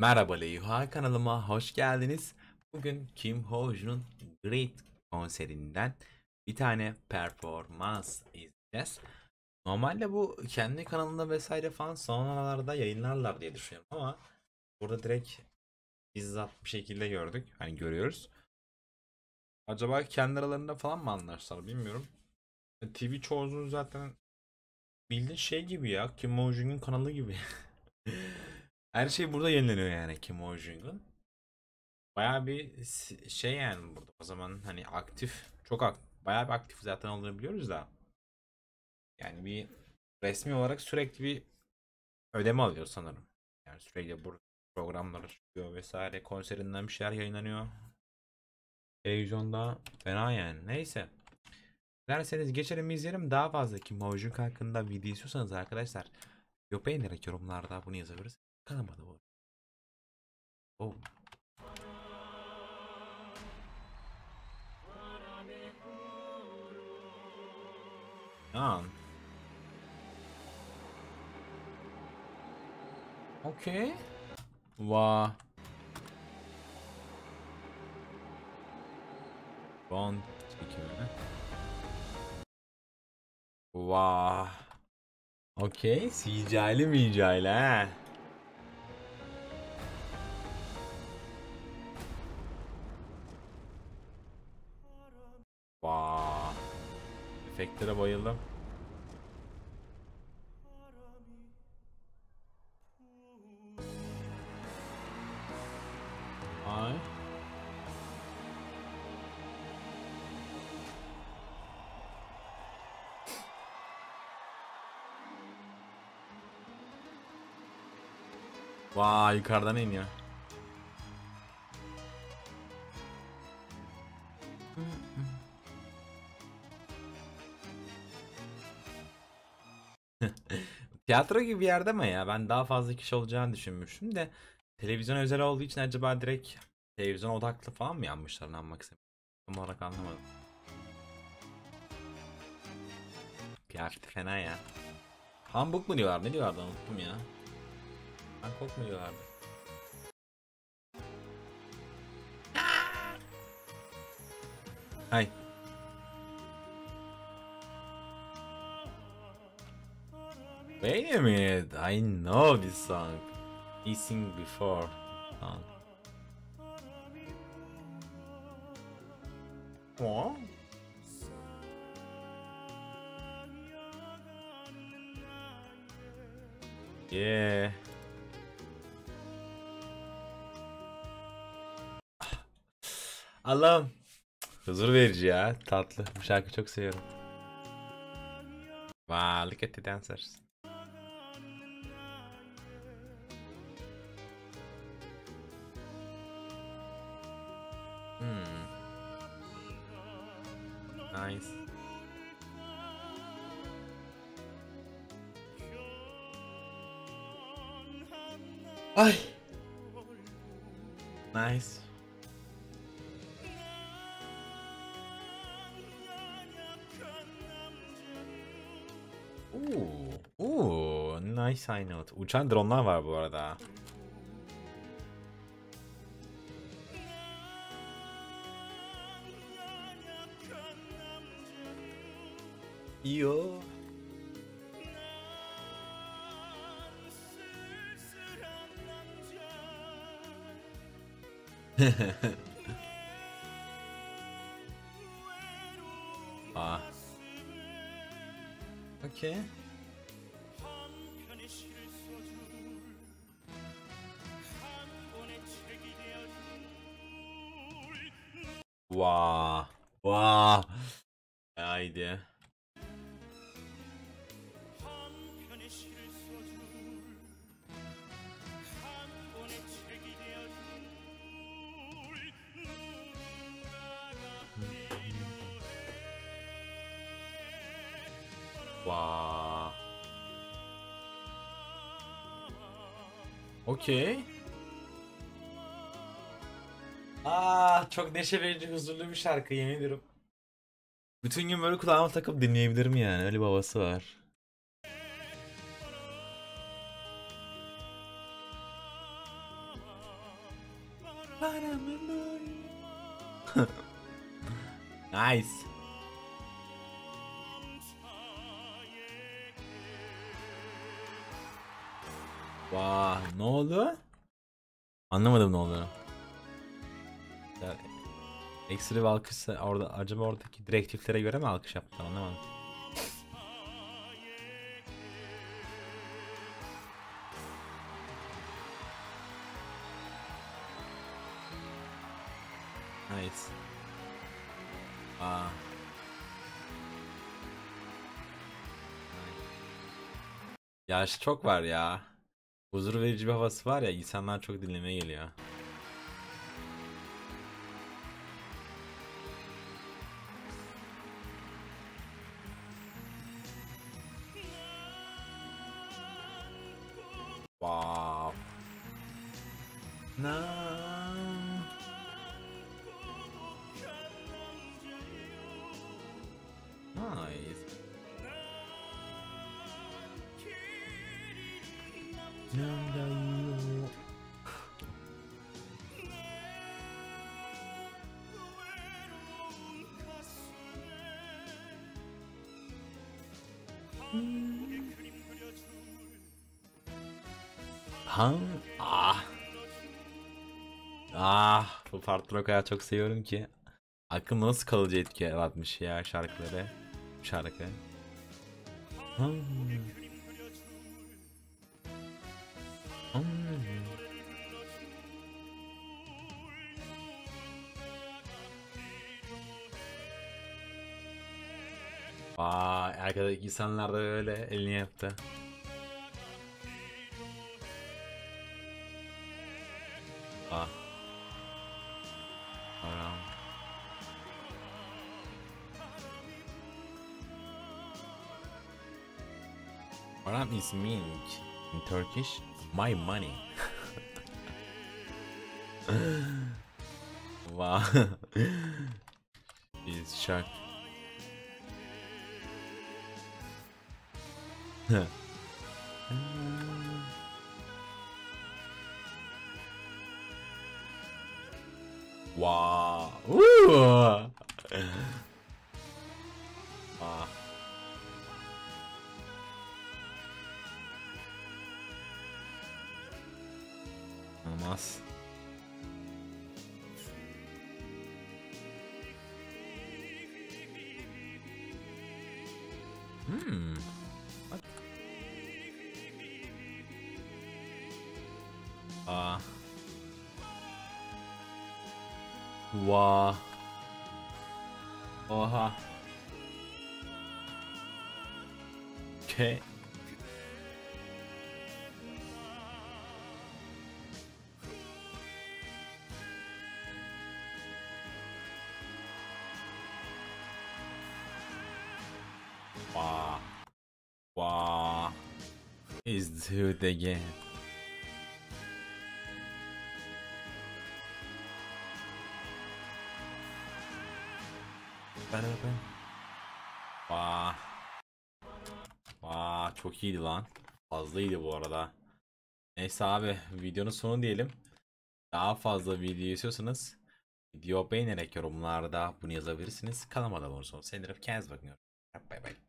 Merhaba Leyha kanalıma hoş geldiniz. Bugün Kim Ho-jun'un Great konserinden bir tane performans izleyeceğiz. Normalde bu kendi kanalında vesaire falan sonralarda yayınlarlar diye düşünüyorum ama burada direkt bizzat bir şekilde gördük. Hani görüyoruz. Acaba kendi aralarında falan mı anlaştılar bilmiyorum. E, TV çoğunluğu zaten bildiğin şey gibi ya. Kim Ho-jun'un kanalı gibi. Her şey burada yenileniyor yani Kim Ho Jung'un. Bayağı bir şey yani burada o zaman hani aktif çok ak bayağı bir aktif zaten olduğunu biliyoruz da. Yani bir resmi olarak sürekli bir ödeme alıyor sanırım. Yani sürekli bu programlar çıkıyor vesaire konserinden bir şeyler yayınlanıyor. Televizyonda fena yani. Neyse. Derseniz geçelim izleyelim. Daha fazla Kim Ho Jung hakkında video istiyorsanız arkadaşlar Yo beğenerek yorumlarda bunu yazabiliriz. Kanalıma da bu. Oh. Yan. Okey. Va. Bond çekimi. Vah. Okey. CGI'li micayla ha. Efektlere bayıldım. Ay. Vay yukarıdan iniyor. Tiyatro gibi bir yerde mi ya? Ben daha fazla kişi olacağını düşünmüştüm de televizyon özel olduğu için acaba direkt televizyon odaklı falan mı yanmışlar anlamak istedim. Tam olarak anlamadım. Kıyafeti fena ya. Hamburg mu diyorlar? Ne diyorlardı unuttum ya. Bangkok mu diyorlardı? Hay. Wait a minute, I know this song. He sing before. Song. What? Yeah. Allah'ım. Huzur verici ya. Tatlı. Bu şarkıyı çok seviyorum. Wow, look at the dancers. Nice. Ay. Nice. Oo, oo, nice high note. Uçan dronlar var bu arada. Yo. 아. 오케이. 와. 와. 아이디어. Okey. Aa çok neşe verici, huzurlu bir şarkı yemin ediyorum. Bütün gün böyle kulağıma takıp dinleyebilirim yani. Öyle bir havası var. Nice. Vay ne oldu? Anlamadım ne oldu. Ekstra bir alkış orada acaba oradaki direktiflere göre mi alkış yaptı anlamadım. Nice. Aa. Yaş çok var ya. Huzur verici bir havası var ya insanlar çok dinlemeye geliyor. Wow. Nice. なんだよ Han ah ah bu partları o çok seviyorum ki aklım nasıl kalıcı etki yaratmış ya şarkıları şarkı. Hmm. Vay arkadaki insanlar da öyle elini yaptı. Ah. Aram. Aram is meaning in Turkish my money. wow. He's shocked. Wow. Ooh. Ah. Olmaz. Hmm. What? Vaa. Oha. Okay. Wow. Wow. Is do it again. Vaa. Çok iyiydi lan. Fazlaydı bu arada. Neyse abi videonun sonu diyelim. Daha fazla video istiyorsanız video beğenerek yorumlarda bunu yazabilirsiniz. Kanalıma abone olursanız sevinirim. Kendinize bakın. Bay bay.